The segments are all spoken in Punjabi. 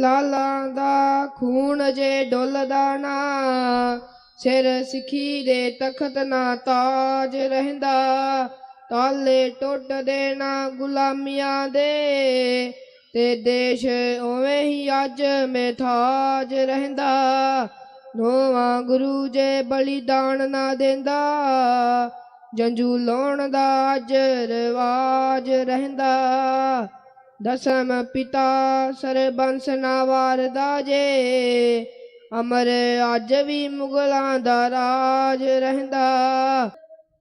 ਲਾਲਾਂ ਦਾ ਖੂਨ ਜੇ ਡੁੱਲਦਾ ਨਾ, ਸਿਰ ਸਿੱਖੀ ਦੇ ਤਖਤ ਨਾ ਤਾਜ ਰਹਿੰਦਾ। ਤਾਲੇ ਟੁੱਟਦੇ ਨਾ ਗੁਲਾਮੀਆਂ ਦੇ, ਤੇ ਦੇਸ਼ ਉਵੇਂ ਹੀ ਅੱਜ ਮੇਥਾਜ ਰਹਿੰਦਾ। ਨੋਵਾ ਗੁਰੂ ਜੇ ਬਲੀਦਾਨ ਨਾ ਦਿੰਦਾ ਜੰਜੂ ਲਾਉਣ ਦਾ ਅੱਜ ਰਿਵਾਜ ਰਹਿੰਦਾ। ਦਸਮ ਪਿਤਾ ਸਰਬੰਸ ਨਾ ਵਾਰਦਾ ਅਮਰ ਅੱਜ ਵੀ ਮੁਗਲਾਂ ਦਾ ਰਾਜ ਰਹਿੰਦਾ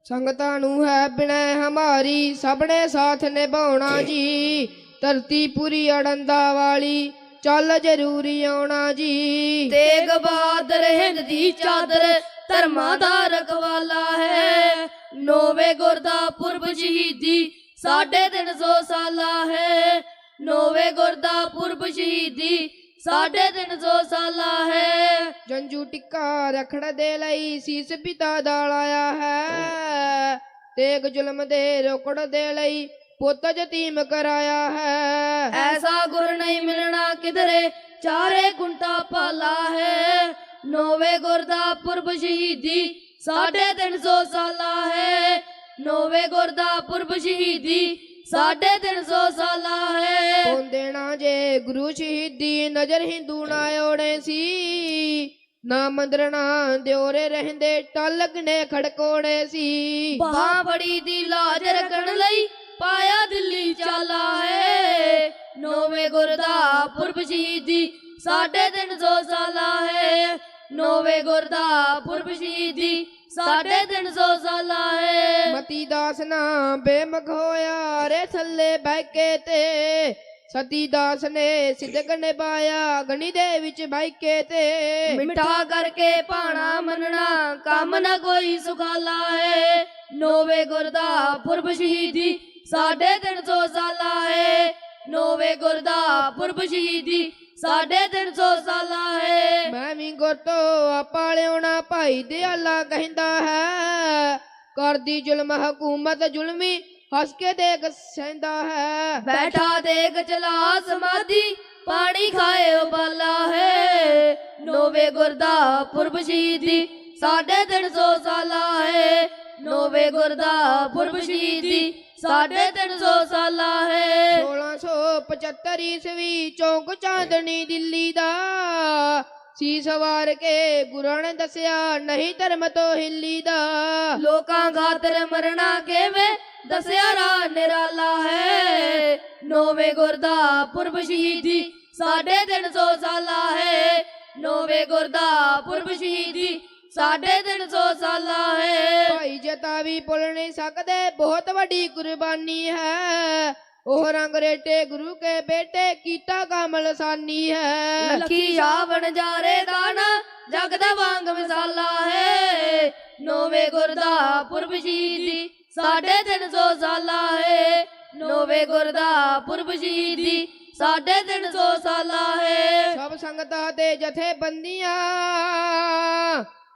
ਸੰਗਤਾਂ ਨੂੰ ਹੈ ਬਿਨੈ ਹਮਾਰੀ ਸਭਨੇ ਸਾਥ ਨਿਭਾਉਣਾ ਜੀ ਧਰਤੀ ਪੂਰੀ ਅੜੰਦਾ ਵਾਲੀ ਚੱਲ ਜ਼ਰੂਰੀ ਆਉਣਾ ਜੀ ਤੇਗ ਬਹਾਦਰ ਹਿੰਦ ਦੀ ਚਾਦਰ ਧਰਮਾਂ ਦਾ ਰਖਵਾਲਾ ਹੈ ਨੋਵੇ ਗੁਰਦਾ ਪੁਰਬ ਸ਼ਹੀਦੀ ਸਾਢੇ 300 ਸਾਲਾ ਹੈ। ਨੋਵੇ ਗੁਰਦਾ ਪੁਰਬ ਸ਼ਹੀਦੀ ਸਾਢੇ 300 ਸਾਲਾ ਹੈ। ਜੰਜੂ ਟਿੱਕਾ ਰਖੜ ਦੇ ਲਈ ਸੀਸ ਪਿਤਾ ਦਾ ਲਾਇਆ ਹੈ। ਤੇਗ ਜ਼ੁਲਮ ਦੇ ਰੋਕੜ ਦੇ ਲਈ ਪੁੱਤ ਯਤੀਮ ਕਰਾਇਆ ਹੈ। ਐਸਾ ਗੁਰ ਨਹੀਂ ਮਿਲਣਾ ਕਿਧਰੇ ਚਾਰੇ ਗੁੰਟਾ ਪਾਲਾ ਹੈ। ਨੋਵੇ ਗੁਰ ਦਾ ਪੁਰਬ ਸ਼ਹੀਦੀ ਸਾਢੇ 300 ਸਾਲਾ ਹੈ। ਨੋਵੇ ਗੁਰ ਦਾ ਪੁਰਬ ਸ਼ਹੀਦੀ ਸਾਢੇ 300 ਸਾਲਾ ਹੈ। ਕੌਣ ਦੇਣਾ ਜੇ ਗੁਰੂ ਸ਼ਹੀਦੀ ਨਜ਼ਰ ਹਿੰਦੂ ਨਾ ਓੜੇ ਸੀ। ਨਾ ਮੰਦਰ ਨਾ ਦਿਓਰੇ ਰਹਿੰਦੇ ਟਲਕ ਨੇ ਖੜਕੋੜੇ ਸੀ। ਬਾਹ ਬੜੀ ਦੀ ਲਾਜ ਰੱਖਣ ਲਈ ਪਾਇਆ ਦਿੱਲੀ ਚਾਲਾ ਹੈ। ਨੋਵੇਂ ਗੁਰ ਦਾ ਪੁਰਬ ਸ਼ਹੀਦੀ ਸਾਢੇ 300 ਸਾਲਾ ਹੈ। ਨੋਵੇਂ ਗੁਰ ਦਾ ਪੁਰਬ ਸ਼ਹੀਦੀ ਸਾਢੇ 300 ਸਾਲਾ ਹੈ ਮਤੀ ਦਾਸ ਨਾ ਬੇਮਖ ਹੋਇਆ ਰੇ ਥੱਲੇ ਬੈਕੇ ਤੇ। ਸਤੀ ਦਾਸ ਨੇ ਸਿਦਕ ਨਿਭਾਇਆ ਗਣੀ ਦੇ ਵਿੱਚ ਬੈਕੇ ਤੇ। ਮਿੱਠਾ ਕਰਕੇ ਭਾਣਾ ਮੰਨਣਾ ਕੰਮ ਨਾ ਕੋਈ ਸੁਖਾਲਾ ਹੈ ਨੋਵੇਂ ਗੁਰ ਦਾ ਪੁਰਬ ਸ਼ਹੀਦੀ ਸਾਢੇ 300 ਸਾਲਾ ਹੈ ਨੋਵੇਂ ਗੁਰ ਦਾ ਪੁਰਬ ਸ਼ਹੀਦੀ ਸਾਢੇ 300 ਸਾਲਾ ਹੈ। ਮੈਂ ਵੀ ਗੁਰ ਤੋਂ ਆਪਾ ਲਿਆਉਣਾ ਭਾਈ ਦਿਆਲਾ ਕਹਿੰਦਾ ਹੈ। ਕਰਦੀ ਜ਼ੁਲਮ ਹਕੂਮਤ ਜ਼ੁਲਮੀ ਹੱਸ ਕੇ ਦੇਖ ਸਹਿੰਦਾ ਹੈ। ਬੈਠਾ ਦੇਖ ਚਲਾ ਸਮਾਧੀ ਪਾਣੀ ਖਾਏ ਉਬਾਲਾ ਹੈ। ਨੋਵੇਂ ਗੁਰ ਦਾ ਪੁਰਬ ਸ਼ਹੀਦੀ ਸਾਢੇ 300 ਸਾਲਾ ਹੈ। ਨੋਵੇਂ ਗੁਰ ਦਾ ਪੁਰਬ ਸ਼ਹੀਦੀ ਸਾਢੇ 300 ਸਾਲਾ ਹੈ। 1675 ਈਸਵੀ ਚੌਂਕ ਚਾਂਦਨੀ ਦਿੱਲੀ ਦਾ। ਸੀਸ ਵਾਰ ਕੇ ਗੁਰਾਂ ਨੇ ਦੱਸਿਆ ਨਹੀਂ ਧਰਮ ਤੋਂ ਹਿੱਲੀ ਦਾ। ਲੋਕਾਂ ਖਾਤਰ ਮਰਨਾ ਕਿਵੇਂ? ਦੱਸਿਆ ਰਾ ਨਿਰਾਲਾ ਹੈ। ਨੋਵੇਂ ਗੁਰ ਦਾ ਪੁਰਬ ਸ਼ਹੀਦੀ ਸਾਢੇ 300 ਸਾਲਾ ਹੈ। ਨੋਵੇਂ ਗੁਰ ਦਾ ਪੁਰਬ ਸ਼ਹੀਦੀ ਸਾਢੇ 300 ਸਾਲਾ ਹੈ। ਭਾਈ ਜਤਾ ਵੀ ਭੁੱਲ ਨਹੀਂ ਸਕਦੇ ਬਹੁਤ ਵੱਡੀ ਕੁਰਬਾਨੀ ਹੈ। ਉਹ ਰੰਗ ਰੇਟੇ ਗੁਰੂ ਕੇ ਬੇਟੇ ਕੀਤਾ ਕੰਮ ਲਸਾਨੀ ਹੈ। ਲੱਖੀ ਸ਼ਾਵਣ ਜਾਰੇ ਦਾਣਾ ਜਗ ਦਾ ਵਾਂਗ ਮਿਸਾਲਾ ਹੈ। ਨੋਵੇਂ ਗੁਰ ਦਾ ਪੁਰਬ ਸ਼ਹੀਦੀ ਸਾਢੇ 300 ਸਾਲਾ ਹੈ। ਨੋਵੇਂ ਗੁਰ ਦਾ ਪੁਰਬ ਸ਼ਹੀਦੀ ਸਾਢੇ 300 ਸਾਲਾ ਹੈ। ਸਭ ਸੰਗਤਾਂ ਦੇ ਜਥੇਬੰਦੀਆਂ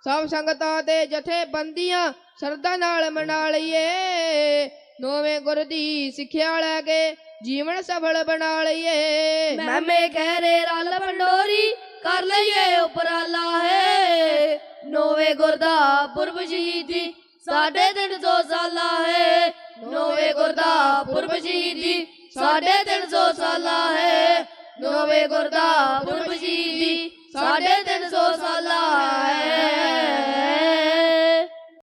ਸਭ ਸੰਗਤਾਂ ਦੇ ਜਥੇਬੰਦੀਆਂ ਸਰਦਾ ਨਾਲ ਮਨਾ ਲਈਏ ਨੋਵੇਂ ਗੁਰ ਦੀ ਸਿੱਖਿਆ ਲੈ ਕੇ ਜੀਵਨ ਸਫਲ ਬਣਾ ਲਈਏ। ਮੈਮੇ ਕਹਿ ਰੇ ਰਲ ਪੰਡੋਰੀ ਕਰ ਲਈਏ ਉਪਰਾਲਾ ਹੈ। ਨੋਵੇਂ ਗੁਰ ਦਾ ਪੁਰਬ ਸ਼ਹੀਦੀ ਸਾਢੇ 300 ਸਾਲਾ ਹੈ। ਨੋਵੇਂ ਗੁਰ ਦਾ ਪੁਰਬ ਸ਼ਹੀਦੀ ਸਾਢੇ 300 ਸਾਲਾ ਹੈ। ਨੋਵੇਂ ਗੁਰ ਦਾ ਪੁਰਬ ਸ਼ਹੀਦੀ ਸਾਢੇ 300 ਸਾਲਾ ਹੈ।